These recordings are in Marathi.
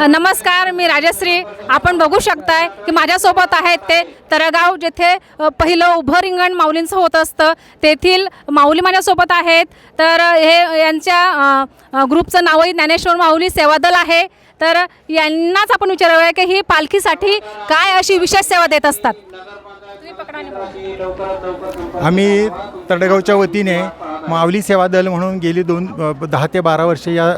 नमस्कार मी राजश्री. आपण बघू शकताय की माझ्यासोबत आहेत ते तरगाव जेथे पहिलं उभं रिंगण माऊलींचं होत असतं. तेथील माऊली माझ्यासोबत आहेत. तर हे यांच्या ग्रुपचं नावही ज्ञानेश्वर माऊली सेवादल आहे. तर यांनाच आपण विचारूया की ही पालखीसाठी काय अशी विशेष सेवा देत असतात? आम्ही तडगावच्या वतीने माऊली सेवा दल म्हणून गेली दोन दहा ते बारा वर्षे या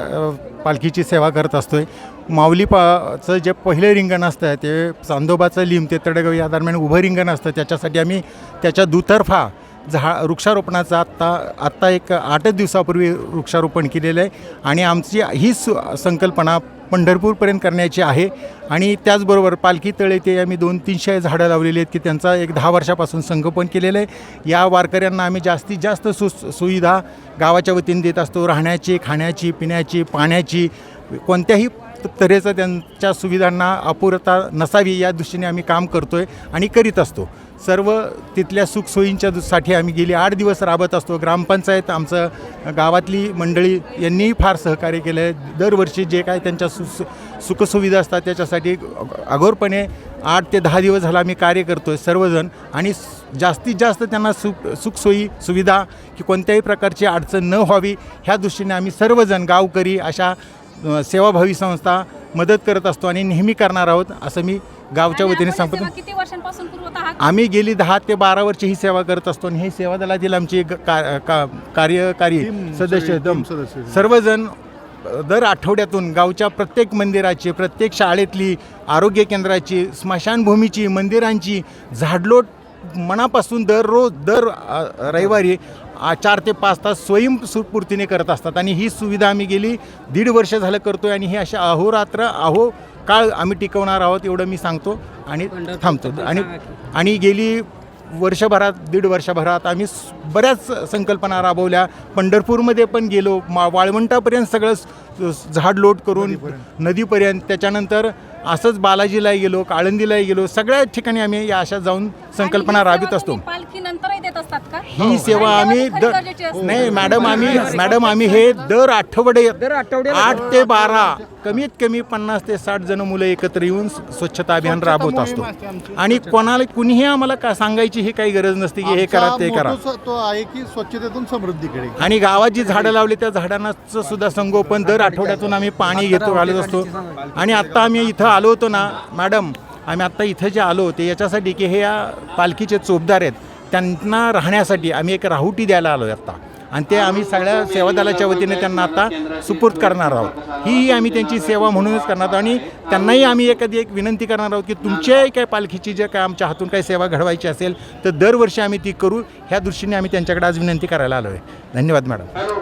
पालखीची सेवा करत असतोय. माऊली पाचं जे पहिलं रिंगण असतं ते चांदोबाचं लिंब ते तडगाव या दरम्यान उभं रिंगण असतं त्याच्यासाठी आम्ही त्याच्या दुतर्फा झा वृक्षारोपणाचं आत्ता आत्ता एक आठच दिवसापूर्वी वृक्षारोपण केलेलं आहे. आणि आमची ही सु संकल्पना पंढरपूरपर्यंत करण्याची आहे. आणि त्याचबरोबर पालखी तळे ते आम्ही दोन तीनशे झाडं लावलेली आहेत की त्यांचा एक दहा वर्षापासून संगोपन केलेलं आहे. या वारकऱ्यांना आम्ही जास्तीत जास्त सु सुविधा गावाच्या वतीने देत असतो. राहण्याची खाण्याची पिण्याची पाण्याची कोणत्याही तऱ्हेचं त्यांच्या सुविधांना अपुरता नसावी या दृष्टीने आम्ही काम करतो आहे आणि करीत असतो. सर्व तिथल्या सुखसोयींच्या साठी आम्ही गेली आठ दिवस राबत असतो. ग्रामपंचायत आमचं गावातली मंडळी यांनीही फार सहकार्य केलं आहे दरवर्षी जे काय त्यांच्या सु सु- सुखसुविधा असतात त्याच्यासाठी अगोरपणे आठ ते दहा दिवस झाला आम्ही कार्य करतो आहे सर्वजण. आणि जास्तीत जास्त त्यांना सुख सुखसोयी सुविधा की कोणत्याही प्रकारची अडचण न व्हावी ह्या दृष्टीने आम्ही सर्वजण गावकरी अशा सेवाभावी संस्था मदत करत असतो आणि नेहमी करणार आहोत असं मी गावच्या वतीने सांगतो. सेवा किती वर्षांपासून पुरवत आहात? आम्ही गेली दहा ते बारा वर्ष ही सेवा करत असतो आणि ही सेवा दलातील आमची ग- का- का- कार्यकारी सदस्य दम सर्वजण दर आठवड्यातून गावच्या प्रत्येक मंदिराची प्रत्येक शाळेतली आरोग्य केंद्राची स्मशानभूमीची मंदिरांची झाडलोट मनापासून दररोज दर रविवारी चार ते पाच तास स्वयंस्फूर्तीने करत असतात. आणि ही सुविधा आम्ही गेली दीड वर्ष झालं करतोय आणि ही अशा अहोरात्र अहो काळ आम्ही टिकवणार आहोत एवढं मी सांगतो आणि थांबतो. आणि आणि गेली वर्षभरात दीड वर्षभरात आम्ही बऱ्याच संकल्पना राबवल्या. पंढरपूरमध्ये पण गेलो. मा वाळवंटापर्यंत सगळं झाड लोट करून नदीपर्यंत. त्याच्यानंतर असंच बालाजीलाही गेलो काळंदीलाही गेलो. सगळ्या ठिकाणी आम्ही या अशा जाऊन संकल्पना राबवित असतो. ही सेवा आणि आम्ही दर. नाही मॅडम आम्ही मॅडम आम्ही हे दर आठवडे आठ ते बारा कमीत कमी पन्नास ते साठ जण मुलं एकत्र येऊन स्वच्छता अभियान राबवत असतो. आणि कोणाला कुणीही आम्हाला का सांगायची ही काही गरज नसते की हे करा ते करा. तो आहे की स्वच्छतेतून समृद्धीकडे. आणि गावात जी झाडं लावली त्या झाडांना सुद्धा संगोपन दर आठवड्यातून आम्ही पाणी घेतो घालत असतो. आणि आत्ता आम्ही इथं आलो होतो ना मॅडम आम्ही आत्ता इथं जे आलो होते याच्यासाठी की हे या पालखीचे चोपदार आहेत. त्यांना राहण्यासाठी आम्ही एक राहुटी द्यायला आलो आहे आत्ता आणि ते आम्ही सगळ्या सेवादलाच्या वतीने त्यांना आता सुपूर्द करणार आहोत. ही आम्ही त्यांची सेवा म्हणूनच करणार आहोत. आणि त्यांनाही आम्ही एखादी एक विनंती करणार आहोत की तुमच्याही काय पालखीची जे काय आमच्या हातून काही सेवा घडवायची असेल तर दरवर्षी आम्ही ती करू. ह्या दृष्टीने आम्ही त्यांच्याकडे आज विनंती करायला आलो आहे धन्यवाद मॅडम.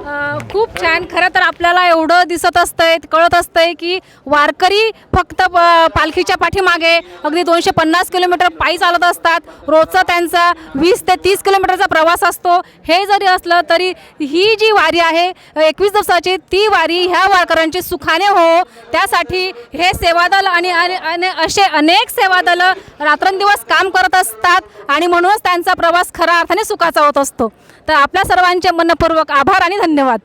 खूप छान. खरं तर आपल्याला एवढं दिसत असतंय कळत असतंय की वारकरी फक्त पालखीच्या पाठीमागे अगदी दोनशे पन्नास किलोमीटर पायी चालत असतात. रोजचा त्यांचा वीस ते तीस किलोमीटरचा प्रवास असतो. हे जरी असलं तरी ही जी वारी आहे एकवीस दिवसाची ती वारी ह्या वारकऱ्यांची सुखाने हो. त्यासाठी हे सेवादल आणि असे अनेक सेवादल रात्रंदिवस काम करत असतात आणि म्हणूनच त्यांचा प्रवास खऱ्या अर्थाने सुखाचा होत असतो. तर आपल्या सर्वांचे मनपूर्वक आभार आणि धन्यवाद.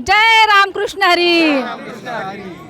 जय रामकृष्ण हरी.